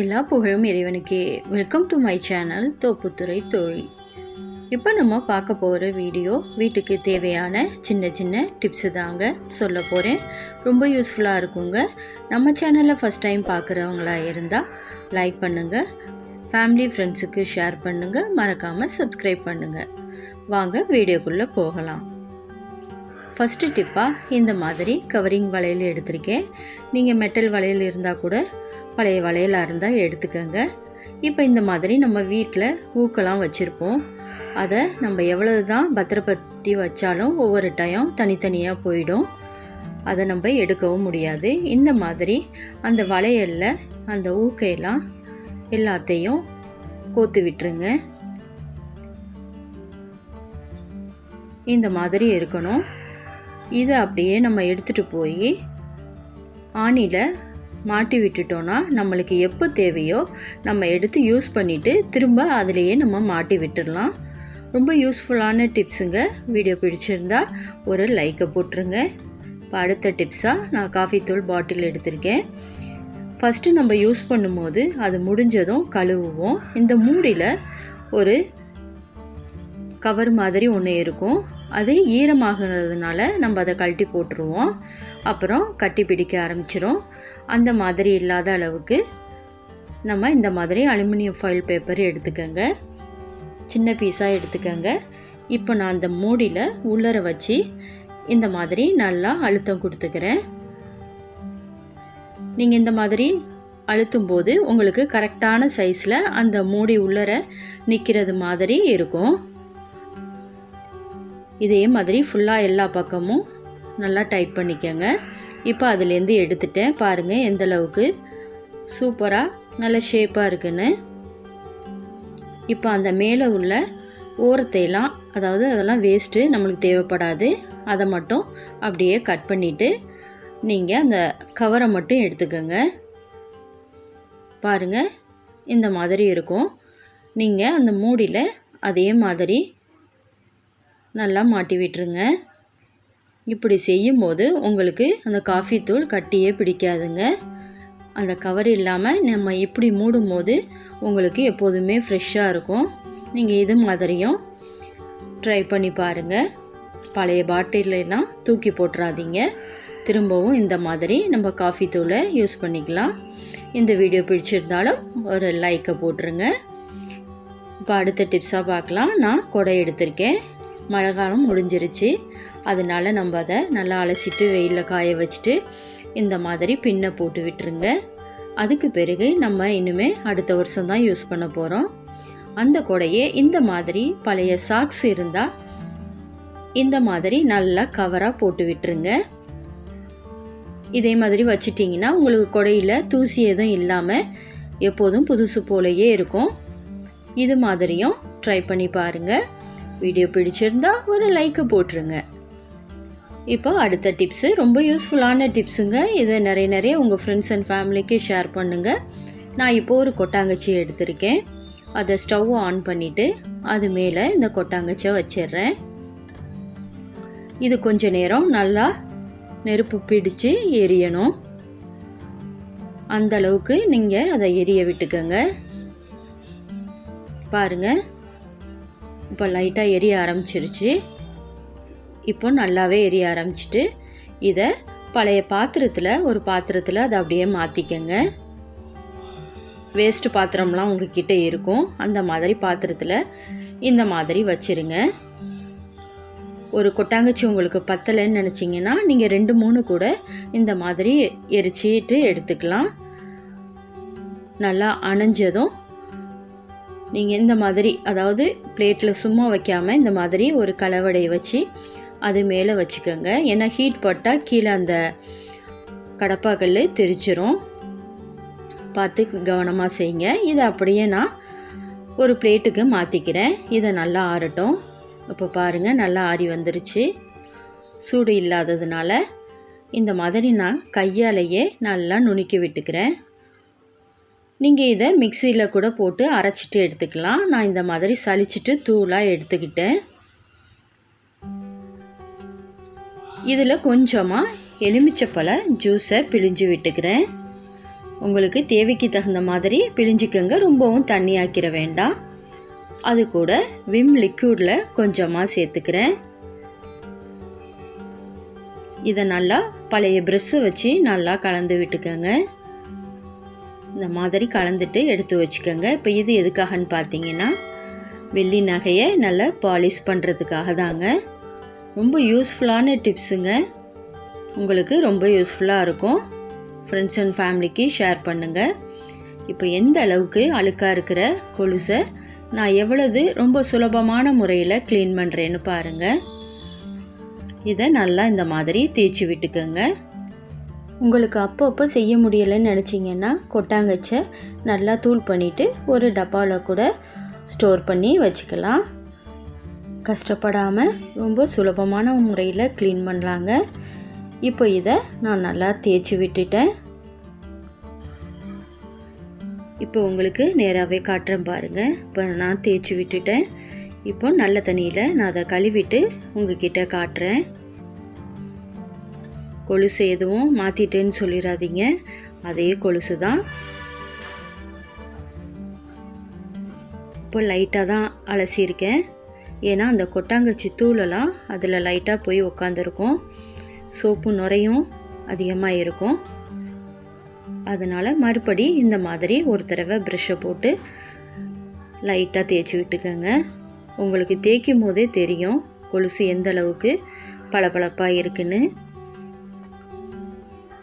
எல்லா புகழும் இறைவனுக்கே. Welcome to my channel Thopputhurai தொழில் இப்போ நம்ம பார்க்க போகிற வீடியோ வீட்டுக்கு தேவையான சின்ன சின்ன டிப்ஸு தாங்க சொல்ல போகிறேன் ரொம்ப யூஸ்ஃபுல்லாக இருக்குங்க. நம்ம சேனலில் ஃபஸ்ட் டைம் பார்க்குறவங்களா இருந்தால் லைக் பண்ணுங்கள் ஃபேமிலி ஃப்ரெண்ட்ஸுக்கு ஷேர் பண்ணுங்கள் மறக்காமல் சப்ஸ்கிரைப் பண்ணுங்கள் வாங்க வீடியோக்குள்ளே போகலாம். ஃபஸ்ட்டு டிப்பாக இந்த மாதிரி கவரிங் வளையல் எடுத்திருக்கேன். நீங்கள் மெட்டல் வளையல் இருந்தால் கூட பழைய வளையலாக இருந்தால் எடுத்துக்கோங்க. இப்போ இந்த மாதிரி நம்ம வீட்டில் ஊக்கெல்லாம் வச்சுருப்போம். அதை நம்ம எவ்வளவு தான் பத்திரப்படுத்தி வச்சாலும் ஒவ்வொரு டைம் தனித்தனியாக போயிடும். அதை நம்ம எடுக்கவும் முடியாது. இந்த மாதிரி அந்த வளையலில் அந்த ஊக்கையெல்லாம் எல்லாத்தையும் கோத்து விட்டுருங்க. இந்த மாதிரி இருக்கணும். இதை அப்படியே நம்ம எடுத்துகிட்டு போய் ஆணியில் மாட்டி விட்டுட்டோன்னா நம்மளுக்கு எப்போ தேவையோ நம்ம எடுத்து யூஸ் பண்ணிவிட்டு திரும்ப அதிலேயே நம்ம மாட்டி விட்டுடலாம். ரொம்ப யூஸ்ஃபுல்லான டிப்ஸுங்க. வீடியோ பிடிச்சிருந்தா ஒரு லைக்கை போட்டுருங்க. இப்போ அடுத்த டிப்ஸாக நான் காஃபி தூள் பாட்டில் எடுத்திருக்கேன். ஃபஸ்ட்டு நம்ம யூஸ் பண்ணும்போது அது முடிஞ்சதும் கழுவுவோம். இந்த மூடியில் ஒரு கவர் மாதிரி ஒன்று இருக்கும். அது ஈரமாகிறதுனால நம்ம அதை கழட்டி போட்டுருவோம். அப்புறம் கட்டி பிடிக்க ஆரம்பிச்சிரும். அந்த மாதிரி இல்லாத அளவுக்கு நம்ம இந்த மாதிரி அலுமினியம் ஃபாயில் பேப்பர் எடுத்துக்கோங்க. சின்ன பீஸாக எடுத்துக்கோங்க. இப்போ நான் அந்த மூடியில் உள்ளர வச்சு இந்த மாதிரி நல்லா அழுத்தம் கொடுத்துக்கிறேன். நீங்கள் இந்த மாதிரி அழுத்தும் போது உங்களுக்கு கரெக்டான சைஸில் அந்த மூடி உள்ளர நிற்கிறது மாதிரி இருக்கும். இதே மாதிரி ஃபுல்லாக எல்லா பக்கமும் நல்லா டைட் பண்ணிக்கோங்க. இப்போ அதுலேருந்து எடுத்துட்டேன். பாருங்கள் எந்தளவுக்கு சூப்பராக நல்ல ஷேப்பாக இருக்குன்னு. இப்போ அந்த மேலே உள்ள ஓரத்தையெல்லாம் அதாவது அதெல்லாம் வேஸ்ட்டு நம்மளுக்கு தேவைப்படாது. அதை மட்டும் அப்படியே கட் பண்ணிவிட்டு நீங்கள் அந்த கவரை மட்டும் எடுத்துக்கோங்க. பாருங்கள் இந்த மாதிரி இருக்கும். நீங்கள் அந்த மூடியில் அதே மாதிரி நல்லா மாட்டி விட்டுருங்க. இப்படி செய்யும்போது உங்களுக்கு அந்த காஃபி தூள் கட்டியே பிடிக்காதுங்க. அந்த கவர் இல்லாமல் நம்ம இப்படி மூடும் போது உங்களுக்கு எப்போதுமே ஃப்ரெஷ்ஷாக இருக்கும். நீங்கள் இது மாதிரியும் ட்ரை பண்ணி பாருங்கள் பழைய பாட்டிலெலாம் தூக்கி போட்டுறாதீங்க. திரும்பவும் இந்த மாதிரி நம்ம காஃபி தூளை யூஸ் பண்ணிக்கலாம். இந்த வீடியோ பிடிச்சிருந்தாலும் ஒரு லைக்கை போட்டுருங்க. இப்போ அடுத்த டிப்ஸாக பார்க்கலாம். நான் கொடை எடுத்திருக்கேன். மழை காலம் முடிஞ்சிருச்சு. அதனால நம்ம அதை நல்லா அலசிட்டு வெயிலில் காய வச்சுட்டு இந்த மாதிரி பின்னை போட்டு விட்டுருங்க. அதுக்கு பிறகு நம்ம இனிமே அடுத்த வருஷம் தான் யூஸ் பண்ண போகிறோம் அந்த கொடையே இந்த மாதிரி பழைய சாக்ஸ் இருந்தால் இந்த மாதிரி நல்லா கவராக போட்டு விட்டுருங்க. இதே மாதிரி வச்சிட்டிங்கன்னா உங்களுக்கு கொடையில் தூசி எதுவும் இல்லாமல் எப்போதும் புதுசு போலயே இருக்கும். இது மாதிரியும் ட்ரை பண்ணி பாருங்கள் வீடியோ பிடிச்சிருந்தா ஒரு லைக்கை போட்டுருங்க. இப்போ அடுத்த டிப்ஸு ரொம்ப யூஸ்ஃபுல்லான டிப்ஸுங்க இதை நிறைய நிறைய உங்கள் ஃப்ரெண்ட்ஸ் அண்ட் ஃபேமிலிக்கு ஷேர் பண்ணுங்கள் நான் இப்போது ஒரு கொட்டாங்கச்சி எடுத்திருக்கேன். அதை ஸ்டவ் ஆன் பண்ணிவிட்டு அது மேலே இந்த கொட்டாங்கச்சியை வச்சிடுறேன். இது கொஞ்ச நேரம் நல்லா நெருப்பு பிடிச்சு எரியணும். அந்த அளவுக்கு நீங்கள் அதை எரிய விட்டுக்கோங்க. பாருங்கள் இப்போ லைட்டாக எரிய ஆரம்பிச்சிருச்சு. இப்போ நல்லாவே எரிய ஆரம்பிச்சிட்டு இதை பழைய பாத்திரத்தில் ஒரு பாத்திரத்தில் அதை அப்படியே மாற்றிக்கங்க வேஸ்ட்டு பாத்திரம்லாம் உங்ககிட்ட இருக்கும். அந்த மாதிரி பாத்திரத்தில் இந்த மாதிரி வச்சுருங்க. ஒரு கொட்டாங்கச்சி உங்களுக்கு பத்தலைன்னு நினச்சிங்கன்னா நீங்கள் ரெண்டு மூணு கூட இந்த மாதிரி எரிச்சிட்டு எடுத்துக்கலாம். நல்லா அணைஞ்சதும் நீங்கள் இந்த மாதிரி அதாவது பிளேட்டில் சும்மா வைக்காமல் இந்த மாதிரி ஒரு கலவடையை வச்சு அது மேலே வச்சுக்கோங்க. ஏன்னா ஹீட் போட்டால் கீழே அந்த கடப்பாக்கல் தெரிச்சிரும் பார்த்து கவனமாக செய்யுங்க. இதை அப்படியே நான் ஒரு பிளேட்டுக்கு மாற்றிக்கிறேன் இதை நல்லா ஆறட்டும். இப்போ பாருங்கள் நல்லா ஆறி வந்துருச்சு. சூடு இல்லாததுனால இந்த மாதிரி நான் கையாலேயே நல்லா நுணுக்கி விட்டுக்கிறேன். நீங்கள் இதை மிக்சியில் கூட போட்டு அரைச்சிட்டு எடுத்துக்கலாம். நான் இந்த மாதிரி சலிச்சிட்டு தூளாக எடுத்துக்கிட்டேன். இதில் கொஞ்சமாக எலுமிச்சப்பழ ஜூஸை பிழிஞ்சு விட்டுக்கிறேன். உங்களுக்கு தேவைக்கு தகுந்த மாதிரி பிழிஞ்சிக்கங்க. ரொம்பவும் தண்ணி ஆக்கிற வேண்டாம். அது கூட விம் லிக்யூடில் கொஞ்சமாக சேர்த்துக்கிறேன். இதை நல்லா பழைய ப்ரெஷ்ஷை வச்சு நல்லா கலந்து விட்டுக்கோங்க. இந்த மாதிரி கலந்துட்டு எடுத்து வச்சுக்கோங்க. இப்போ இது எதுக்காகன்னு பார்த்தீங்கன்னா வெள்ளி நகையை நல்லா பாலிஷ் பண்ணுறதுக்காக தாங்க. ரொம்ப யூஸ்ஃபுல்லான டிப்ஸுங்க. உங்களுக்கு ரொம்ப யூஸ்ஃபுல்லாக இருக்கும். ஃப்ரெண்ட்ஸ் அண்ட் ஃபேமிலிக்கு ஷேர் பண்ணுங்கள் இப்போ எந்த அளவுக்கு அழுக்காக இருக்கிற கொலுசை நான் எவ்வளவு ரொம்ப சுலபமான முறையில் க்ளீன் பண்ணுறேன்னு பாருங்கள் இதை நல்லா இந்த மாதிரி தேய்ச்சி விட்டுக்கோங்க. உங்களுக்கு அப்பப்போ செய்ய முடியலைன்னு நினச்சிங்கன்னா கொட்டாங்கச்சை நல்லா தூள் பண்ணிவிட்டு ஒரு டப்பாவில் கூட ஸ்டோர் பண்ணி வச்சுக்கலாம். கஷ்டப்படாமல் ரொம்ப சுலபமான முறையில் க்ளீன் பண்ணலாங்க. இப்போ இதை நான் நல்லா தேய்ச்சி விட்டுட்டேன். இப்போ உங்களுக்கு நேராகவே காட்டுறேன் பாருங்கள் இப்போ நான் தேய்ச்சி விட்டுட்டேன். இப்போ நல்ல தண்ணியில் நான் அதை கழுவிட்டு உங்ககிட்ட காட்டுறேன். கொலுசு எதுவும் மாற்றிட்டேன்னு சொல்லிடாதீங்க. அதே கொலுசு தான். இப்போ லைட்டாக தான் அலசியிருக்கேன். ஏன்னா அந்த கொட்டாங்கச்சி தூளெல்லாம் அதில் லைட்டாக போய் உக்காந்துருக்கும். சோப்பு நுரையும் அதிகமாக இருக்கும். அதனால் மறுபடி இந்த மாதிரி ஒரு தடவை ப்ரெஷ்ஷை போட்டு லைட்டாக தேய்ச்சி விட்டுக்கோங்க. உங்களுக்கு தேய்க்கும் போதே தெரியும் கொலுசு எந்த அளவுக்கு பளபளப்பாக இருக்குன்னு.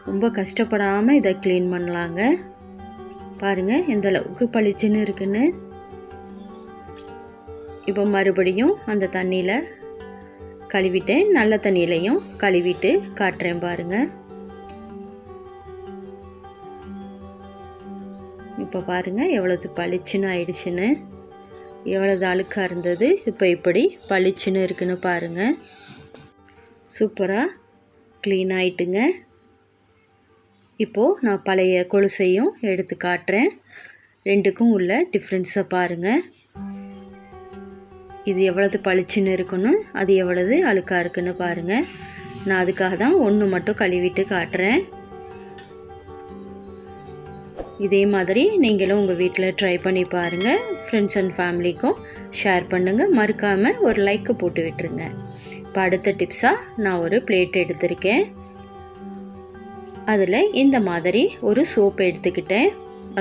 ரொம்ப கஷ்டப்படாமல் இதை க்ளீன் பண்ணலாங்க. பாருங்கள் எந்த அளவுக்கு பளிச்சுன்னு இருக்குன்னு. இப்போ மறுபடியும் அந்த தண்ணியில் கழுவிட்டேன். நல்ல தண்ணியிலையும் கழுவிட்டு காட்டுறேன் பாருங்கள் இப்போ பாருங்கள் எவ்வளவு பளிச்சுன்னு ஆயிடுச்சுன்னு. எவ்வளவு அழுக்காக இருந்தது இப்போ இப்படி பளிச்சுன்னு இருக்குன்னு பாருங்கள் சூப்பராக க்ளீன் ஆயிட்டுங்க. இப்போது நான் பழைய கொலுசையும் எடுத்து காட்டுறேன். ரெண்டுக்கும் உள்ள டிஃப்ரென்ஸை பாருங்கள் இது எவ்வளவு பளிச்சுன்னு இருக்குன்னு அது எவ்வளவு அழுக்காக இருக்குன்னு பாருங்கள் நான் அதுக்காக தான் ஒன்று மட்டும் கழுவிட்டு காட்டுறேன். இதே மாதிரி நீங்களும் உங்கள் வீட்டில் ட்ரை பண்ணி பாருங்கள் ஃப்ரெண்ட்ஸ் அண்ட் ஃபேமிலிக்கும் ஷேர் பண்ணுங்கள் மறக்காமல் ஒரு லைக்கை போட்டு விட்டுருங்க. இப்போ அடுத்த டிப்ஸாக நான் ஒரு பிளேட் எடுத்திருக்கேன். அதில் இந்த மாதிரி ஒரு சோப்பு எடுத்துக்கிட்டேன்.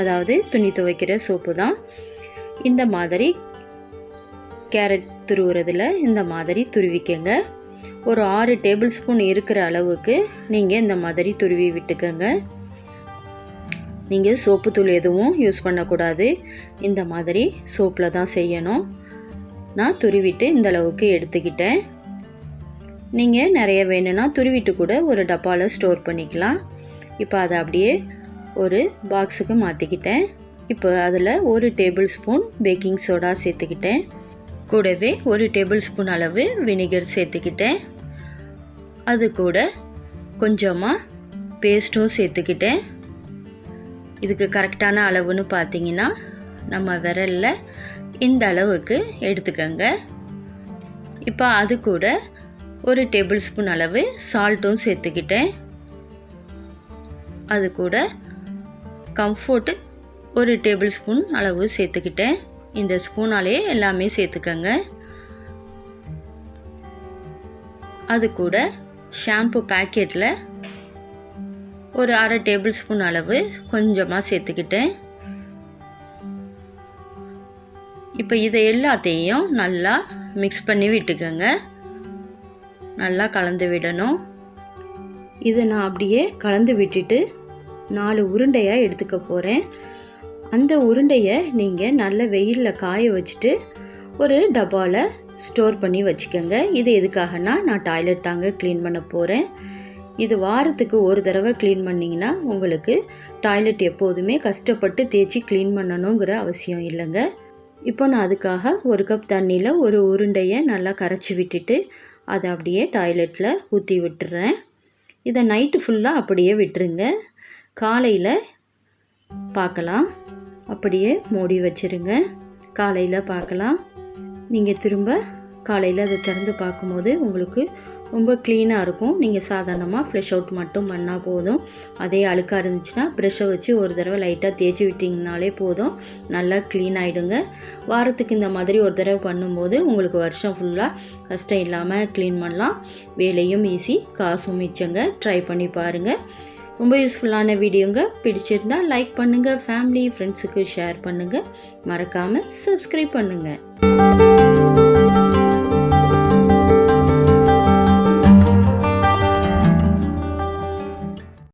அதாவது துணி துவைக்கிற சோப்பு தான். இந்த மாதிரி கேரட் துருவுறதில் இந்த மாதிரி துருவிக்கங்க. ஒரு ஆறு டேபிள் ஸ்பூன் இருக்கிற அளவுக்கு நீங்கள் இந்த மாதிரி துருவி விட்டுக்கோங்க. நீங்கள் சோப்பு தூள் எதுவும் யூஸ் பண்ணக்கூடாது. இந்த மாதிரி சோப்பில் தான் செய்யணும். நான் துருவிட்டு இந்த அளவுக்கு எடுத்துக்கிட்டேன். நீங்கள் நிறைய வேணும்னா துருவிட்டு கூட ஒரு டப்பாவில் ஸ்டோர் பண்ணிக்கலாம். இப்போ அதை அப்படியே ஒரு பாக்ஸுக்கு மாற்றிக்கிட்டேன் இப்போ அதில் ஒரு டேபிள் ஸ்பூன் பேக்கிங் சோடா சேர்த்துக்கிட்டேன். கூடவே ஒரு டேபிள் ஸ்பூன் அளவு வினிகர் சேர்த்துக்கிட்டேன். அது கூட கொஞ்சமாக பேஸ்ட்டும் சேர்த்துக்கிட்டேன். இதுக்கு கரெக்டான அளவுன்னு பார்த்தீங்கன்னா நம்ம விரலில் இந்த அளவுக்கு எடுத்துக்கோங்க. இப்போ அது கூட ஒரு டேபிள் ஸ்பூன் அளவு சால்ட்டும் சேர்த்துக்கிட்டேன். அது கூட கம்ஃபோர்ட்டு ஒரு டேபிள் ஸ்பூன் அளவு சேர்த்துக்கிட்டேன். இந்த ஸ்பூனாலேயே எல்லாமே சேர்த்துக்கங்க. அது கூட ஷாம்பு பேக்கெட்டில் ஒரு அரை டேபிள் ஸ்பூன் அளவு கொஞ்சமாக சேர்த்துக்கிட்டேன். இப்போ இதை எல்லாத்தையும் நல்லா மிக்ஸ் பண்ணி விட்டுக்கோங்க. நல்லா கலந்து விடணும். இதை நான் அப்படியே கலந்து விட்டுட்டு நாலு உருண்டையாக எடுத்துக்க போகிறேன் அந்த உருண்டையை நீங்கள் நல்ல வெயிலில் காய வச்சுட்டு ஒரு டப்பாவில் ஸ்டோர் பண்ணி வச்சுக்கோங்க. இது எதுக்காகனா நான் டாய்லெட் தாங்க க்ளீன் பண்ண போகிறேன் இது வாரத்துக்கு ஒரு தடவை க்ளீன் பண்ணிங்கன்னா உங்களுக்கு டாய்லெட் எப்போதுமே கஷ்டப்பட்டு தேய்ச்சி க்ளீன் பண்ணணுங்கிற அவசியம் இல்லைங்க. இப்போ நான் அதுக்காக ஒரு கப் தண்ணியில் ஒரு உருண்டையை நல்லா கரைச்சி விட்டுட்டு அதை அப்படியே டாய்லெட்டில் ஊற்றி விட்டுறேன். இதை நைட்டு ஃபுல்லாக அப்படியே விட்டுருங்க. காலையில் பார்க்கலாம். அப்படியே மூடி வச்சிருங்க. காலையில் பார்க்கலாம். நீங்கள் திரும்ப காலையில் அதை திறந்து பார்க்கும்போது உங்களுக்கு ரொம்ப க்ளீனாக இருக்கும். நீங்கள் சாதாரணமாக ஃப்ரெஷ் அவுட் மட்டும் பண்ணால் போதும். அதே அழுக்காக இருந்துச்சுன்னா ப்ரெஷ்ஷை வச்சு ஒரு தடவை லைட்டாக தேய்ச்சி விட்டிங்கனாலே போதும். நல்லா க்ளீன் ஆகிடுங்க வாரத்துக்கு இந்த மாதிரி ஒரு தடவை பண்ணும்போது உங்களுக்கு வருஷம் ஃபுல்லாக கஷ்டம் இல்லாமல் க்ளீன் பண்ணலாம். வேலையும் ஈஸி காசும் மிச்சங்க. ட்ரை பண்ணி பாருங்கள் ரொம்ப யூஸ்ஃபுல்லான வீடியோங்க. பிடிச்சிருந்தா லைக் பண்ணுங்கள் ஃபேமிலி ஃப்ரெண்ட்ஸுக்கு ஷேர் பண்ணுங்கள் மறக்காமல் சப்ஸ்கிரைப் பண்ணுங்கள்